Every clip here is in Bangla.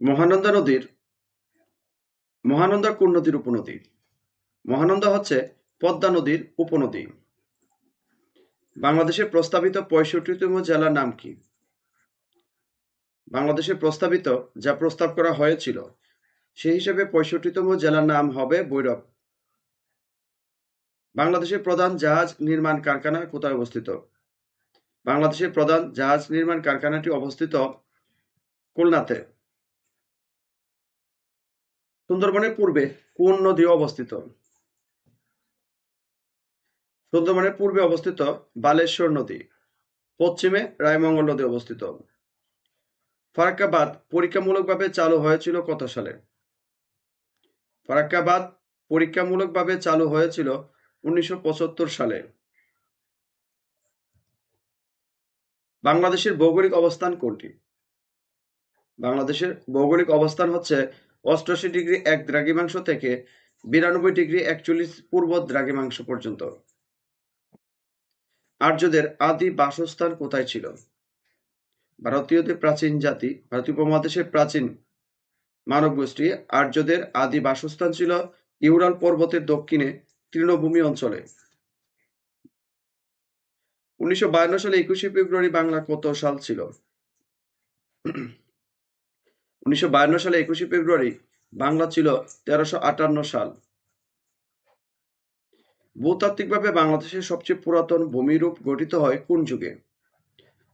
মহানন্দা নদীর, মহানন্দা কোন নদীর উপনদী। মহানন্দা হচ্ছে পদ্মা নদীর উপনদী। বাংলাদেশের প্রস্তাবিত পঁয়ষট্টিতম জেলার নাম কি? বাংলাদেশের প্রস্তাবিত যা প্রস্তাব করা হয়েছিল, সেই হিসেবে পঁয়ষট্টিতম জেলার নাম হবে বৈরব বাংলাদেশের প্রধান জাহাজ নির্মাণ কারখানা কোথায় অবস্থিত? বাংলাদেশের প্রধান জাহাজ নির্মাণ কারখানাটি অবস্থিত খুলনাতে সুন্দরবনের পূর্বে কোন নদী অবস্থিত? সুন্দরবনের পূর্বে অবস্থিত বালেশ্বর নদী, পশ্চিমে রায়মঙ্গল নদী অবস্থিত। ফারাক্কাবাদ পরীক্ষামূলকভাবে চালু হয়েছিল কত সালে? ফারাক্কাবাদ পরীক্ষামূলকভাবে চালু হয়েছিল উনিশশো পঁচাত্তর সালে। বাংলাদেশের ভৌগোলিক অবস্থান কোনটি? বাংলাদেশের ভৌগোলিক অবস্থান হচ্ছে অষ্টআশি ডিগ্রি এক দ্রাঘিমাংশ থেকে বিরানব্বই ডিগ্রি একচল্লিশ পূর্ব দ্রাঘিমাংশ পর্যন্ত। আর্যদের আদি বাসস্থান কোথায় ছিল? ভারতীয়দের প্রাচীন জাতি, ভারতীয় উপমহাদেশের প্রাচীন মানব গোষ্ঠী আর্যদের আদি বাসস্থান ছিল ইউরাল পর্বতের দক্ষিণে তৃণভূমি অঞ্চলে। উনিশশো বায়ান্ন সালে একুশে ফেব্রুয়ারি বাংলা কত সাল ছিল? উনিশশো বায়ান্ন সালে একুশে ফেব্রুয়ারি বাংলা ছিল তেরোশো আটান্ন সাল। ভূতাত্ত্বিকভাবে বাংলাদেশের সবচেয়ে পুরাতন ভূমিরূপ গঠিত হয় কোন যুগে?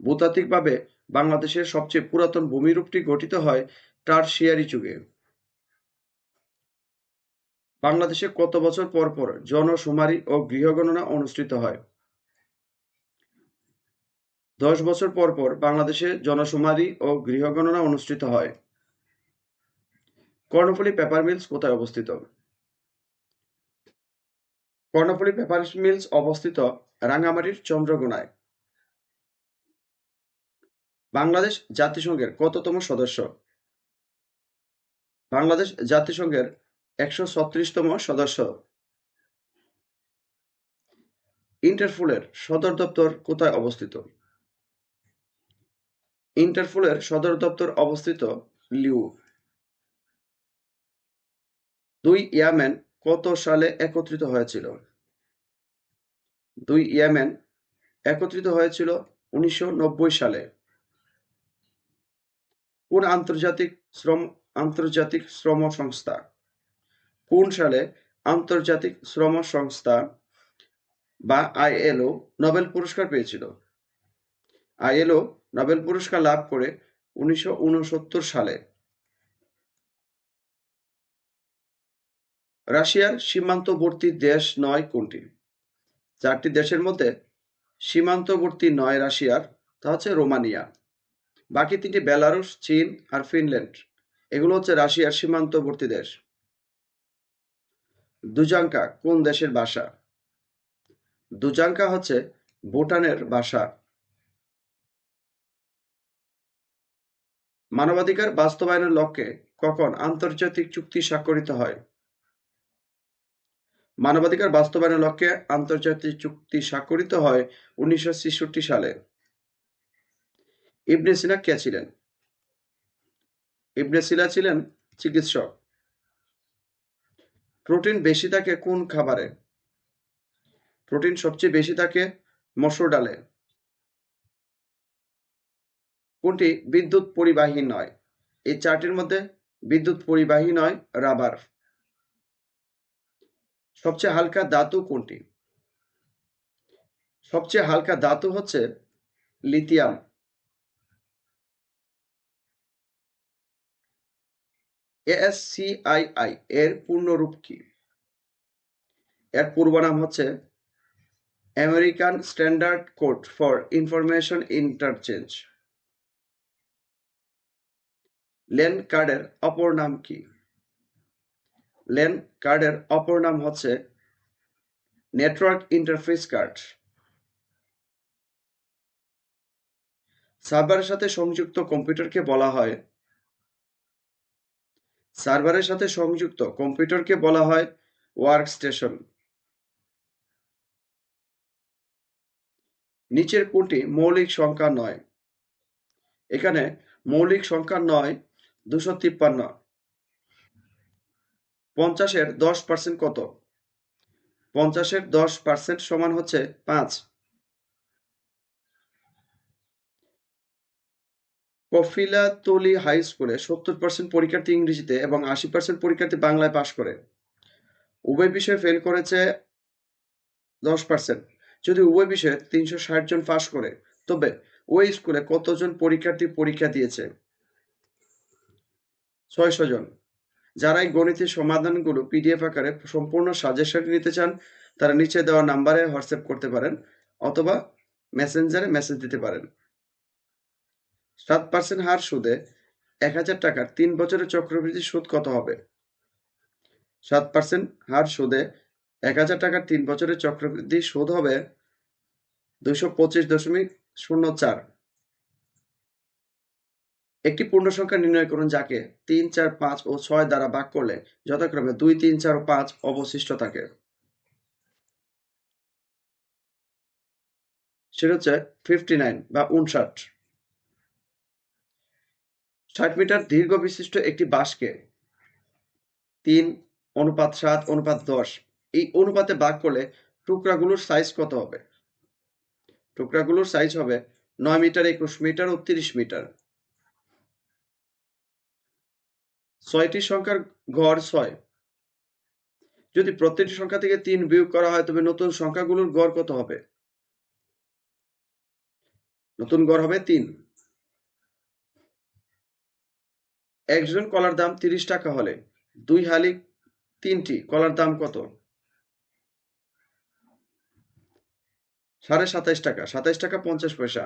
ভূতাত্ত্বিকভাবে বাংলাদেশের সবচেয়ে পুরাতন ভূমিরূপটি গঠিত হয় টারশিয়ারি যুগে। বাংলাদেশে কত বছর পর পর জনশুমারি ও গৃহগণনা অনুষ্ঠিত হয়? দশ বছর পর পর বাংলাদেশে জনশুমারি ও গৃহগণনা অনুষ্ঠিত হয়। কর্ণফুলী পেপার মিলস কোথায় অবস্থিত? কর্ণফুলী পেপার মিলস অবস্থিত রাঙ্গামাটির চন্দ্রগোনায় বাংলাদেশ জাতিসংঘের কততম সদস্য? বাংলাদেশ জাতিসংঘের একশো ছত্রিশতম সদস্য। ইন্টারফুলের সদর দপ্তর কোথায় অবস্থিত? ইন্টারফুলের সদর দপ্তর অবস্থিত লিউ। দুই ইয়ামেন কত সালে একত্রিত হয়েছিল? দুই ইয়ামেন একত্রিত হয়েছিল উনিশশো নব্বই সালে। কোন আন্তর্জাতিক শ্রম আন্তর্জাতিক শ্রম সংস্থা? কোন সালে আন্তর্জাতিক শ্রম সংস্থা বা আইএলও নোবেল পুরস্কার পেয়েছিল? আইএলও নোবেল পুরস্কার লাভ করে উনিশশো উনসত্তর সালে। রাশিয়ার সীমান্তবর্তী দেশ নয় কোনটি? চারটি দেশের মধ্যে সীমান্তবর্তী নয় রাশিয়ার, তা হচ্ছে রোমানিয়া। বাকি তিনটি বেলারুশ, চীন আর ফিনল্যান্ড। এগুলো হচ্ছে রাশিয়ার সীমান্তবর্তী দেশ। দুজাঙ্কা কোন দেশের ভাষা? দুজাঙ্কা হচ্ছে ভুটানের ভাষা। মানবাধিকার বাস্তবায়নের লক্ষ্যে কখন আন্তর্জাতিক চুক্তি স্বাক্ষরিত হয়? মানবাধিকার বাস্তবায়নের লক্ষ্যে আন্তর্জাতিক চুক্তি স্বাক্ষরিত হয় উনিশশো সালে। ইবনে সিনা কে ছিলেন? ইবনে সিনা ছিলেন চিকিৎসক। প্রোটিন বেশি থাকে কোন খাবারে? প্রোটিন সবচেয়ে বেশি থাকে মসুর ডালে। কোনটি বিদ্যুৎ পরিবাহী নয়? এই চারটির মধ্যে বিদ্যুৎ পরিবাহী নয়, রাবার। সবচেয়ে হালকা ধাতু কোনটি? সবচেয়ে হালকা ধাতু হচ্ছে লিথিয়াম। এএসসিআইআই এর পূর্ণরূপ কি? এর পূর্ব নাম হচ্ছে American Standard Code for Information Interchange. Lane কার্ডের অপর নাম কি? লেন কার্ডের অপর নাম হচ্ছে নেটওয়ার্ক ইন্টারফেস কার্ড। সার্ভারের সাথে সংযুক্ত কম্পিউটারকে বলা হয় সার্ভারের সাথে সংযুক্ত কম্পিউটারকে বলা হয় ওয়ার্ক স্টেশন নিচের কোনটি মৌলিক সংখ্যা নয়? এখানে মৌলিক সংখ্যা নয়, দুশো তিপ্পান্ন। পঞ্চাশের দশ পার্সেন্ট কত? পঞ্চাশের দশ পার্সেন্ট সমান হচ্ছে পাঁচ। কফিলাতলি হাই স্কুলে সত্তর পার্সেন্ট পরীক্ষার্থী ইংরেজিতে এবং আশি পার্সেন্ট পরীক্ষার্থী বাংলায় পাশ করে। উভয় বিষয়ে ফেল করেছে দশ পার্সেন্ট। যদি উভয় বিষয়ে তিনশো ষাট জন পাশ করে, তবে ওই স্কুলে কতজন পরীক্ষার্থী পরীক্ষা দিয়েছে? ছয়শো জন। যারা এই গণিতের সমাধানগুলো পিডিএফ আকারে সম্পূর্ণ সাজেশন নিতে চান, তারা নিচে দেওয়া নাম্বারে হোয়াটসঅ্যাপ করতে পারেন অথবা মেসেঞ্জারে মেসেজ দিতে পারেন। সাত পার্সেন্ট হার সুদে এক হাজার টাকার তিন বছরের চক্রবৃদ্ধি সুদ কত হবে? সাত পার্সেন্ট হার সুদে এক হাজার টাকার তিন বছরের চক্রবৃদ্ধি সুদ হবে দুশো পঁচিশ দশমিক শূন্য চার। একটি পূর্ণ সংখ্যা নির্ণয় করুন যাকে তিন, চার, পাঁচ ও ছয় দ্বারা ভাগ করলে যথাক্রমে দুই, তিন, চার ও পাঁচ অবশিষ্ট থাকে। সেটা হচ্ছে ফিফটি নাইন বা উনষাট। ষাট মিটার দীর্ঘ বিশিষ্ট একটি বাঁশকে তিন, অনুপাত সাত, অনুপাত দশ, এই অনুপাতে ভাগ করলে টুকরাগুলোর সাইজ কত হবে? টুকরাগুলোর সাইজ হবে নয় মিটার একুশ মিটার ও তিরিশ মিটার। ছয়টি সংখ্যার গড় ছয়। যদি প্রত্যেকটি সংখ্যা থেকে তিন বিয়োগ করা হয়, তবে নতুন সংখ্যাগুলোর গড় কত হবে? নতুন গড় হবে তিন। একজন কলার দাম তিরিশ টাকা হলে দুই হালি তিনটি, কলার দাম কত? সাড়ে সাতাইশ টাকা সাতাইশ টাকা পঞ্চাশ পয়সা।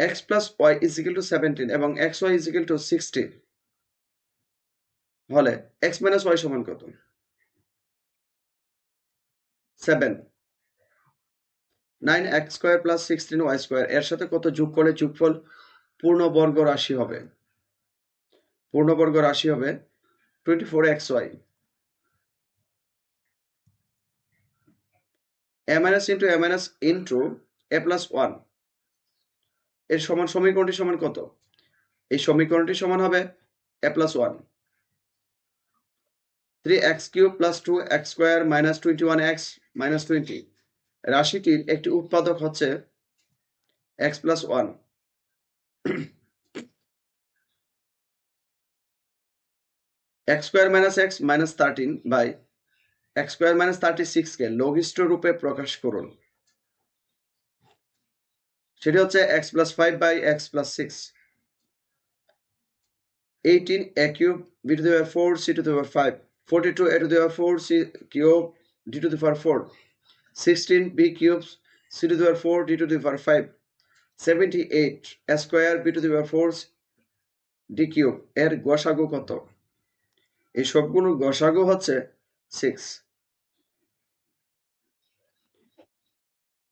X plus y equal to seventeen এবং x y equal to sixty হলে এক্স মাইনাস ওয়াই সমান কত? Seven. Nine x square plus sixteen y square, এর সাথে কত যোগ করলে যোগফল পূর্ণবর্গ রাশি হবে? পূর্ণবর্গ রাশি হবে twenty four x y. A minus into a minus into a plus one. এর সমান সমীকরণটি সমান কত? এই সমীকরণটি সমান হবে a plus one. Three x cube plus two x minus twenty one x minus রাশিটির একটি উৎপাদক হচ্ছে x plus one x minus x minus thirteen by x minus thirty সিক্সকে লঘিষ্ঠ রূপে প্রকাশ করুন। সেটি হচ্ছে x plus five by x plus six eighteen a b to the power four c to the power five forty two a to the power four c cube d to the power four sixteen b cube c to the power four d to the power five seventy eight a square b to the power d cube এর গসাগু কত? এই সবগুলোর গসাগু হচ্ছে six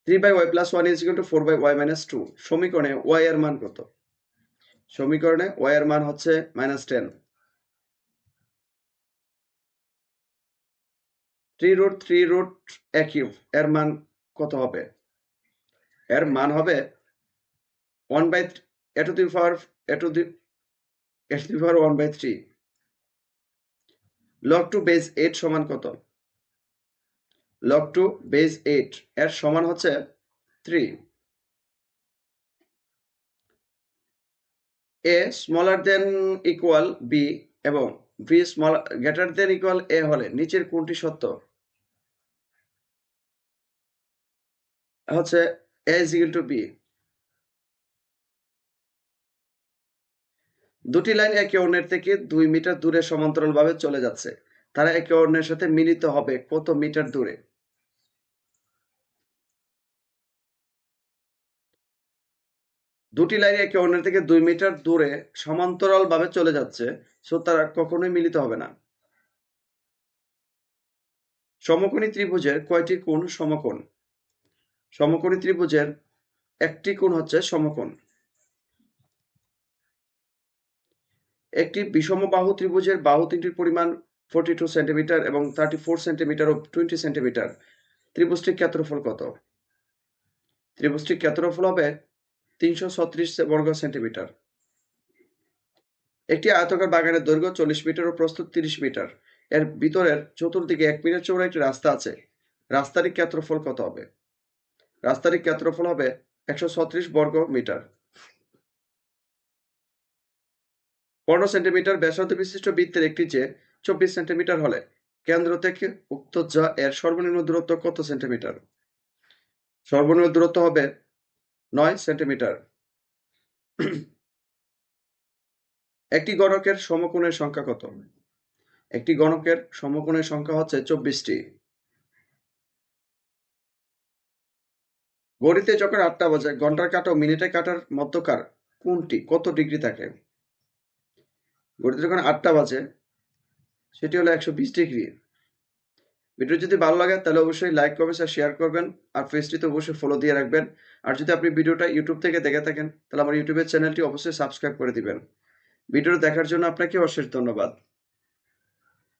three by y plus one is to four by y minus two সমীকরণে ওয়াই এর মান কত? সমীকরণে ওয়াই এর মান হচ্ছে minus ten three root three root a cube এর মান কত হবে? এর মান হবে one by a to the power a to the a to the power one by three log to base eight সমান কত? লগ টু বেস এইট এর সমান হচ্ছে three a smaller than equal b এবং b small greater than equal a হলে নিচের কোনটি সত্য? হচ্ছে a is equal to b দুটি লাইন একে অন্যের থেকে দুই মিটার দূরে সমান্তরালভাবে চলে যাচ্ছে। তারা একে অন্যের সাথে মিলিত হবে কত মিটার দূরে। দুটি লাইন একে অন্যের থেকে দুই মিটার দূরে সমান্তরাল ভাবে চলে যাচ্ছে, সো তারা কখনোই মিলিত হবে না। সমকোণী ত্রিভুজের কয়টি কোণ? সমকোণ। সমকোণী ত্রিভুজের একটি কোণ হচ্ছে সমকোণ। একটি বিষম বাহু ত্রিভুজের বাহু তিনটির পরিমাণ ফোরটি টু সেন্টিমিটার এবং থার্টি ফোর সেন্টিমিটার ও টোয়েন্টি সেন্টিমিটার ত্রিভুজটির ক্ষেত্রফল কত? ত্রিভুজটির ক্ষেত্রফল হবে তিনশো ছত্রিশ বর্গ সেন্টিমিটার একটি আয়তকার বাগানের দৈর্ঘ্য চল্লিশ মিটার ও প্রস্তুত তিরিশ মিটার এর ভিতরের চতুর্দিকে এক মিটার চৌড়া একটি রাস্তা আছে। রাস্তাটির ক্ষেত্রফল কত হবে? রাস্তাটির ক্ষেত্রফল হবে একশো ছত্রিশ বর্গ মিটার। পনেরো সেন্টিমিটার ব্যাসার্ধ বিশিষ্ট বৃত্তের একটি যে চব্বিশ সেন্টিমিটার হলে কেন্দ্র থেকে উক্ত যা এর সর্বনিম্ন দূরত্ব কত সেন্টিমিটার? সর্বনিম্ন দূরত্ব হবে নয় সেন্টিমিটার। একটি গণকের সমকোণের সংখ্যা কত? একটি গণকের সমকোণের সংখ্যা হচ্ছে চব্বিশটি। ঘড়িতে যখন আটটা বাজে, ঘণ্টার কাটা ও কাটার মধ্যকার কোনটি কত ডিগ্রি থাকে? ঘড়িতে যখন আটটা বাজে, সেটি হলো একশো বিশ ডিগ্রি। ভিডিও যদি ভালো লাগে, তাহলে অবশ্যই লাইক কমেন্ট আর শেয়ার করবেন, আর পেজটিতে অবশ্যই ফলো দিয়ে রাখবেন। আর যদি আপনি ভিডিওটা ইউটিউব থেকে দেখে থাকেন, তাহলে আমার ইউটিউবের চ্যানেলটি অবশ্যই সাবস্ক্রাইব করে দিবেন। ভিডিওটা দেখার জন্য আপনাকে অশেষ ধন্যবাদ।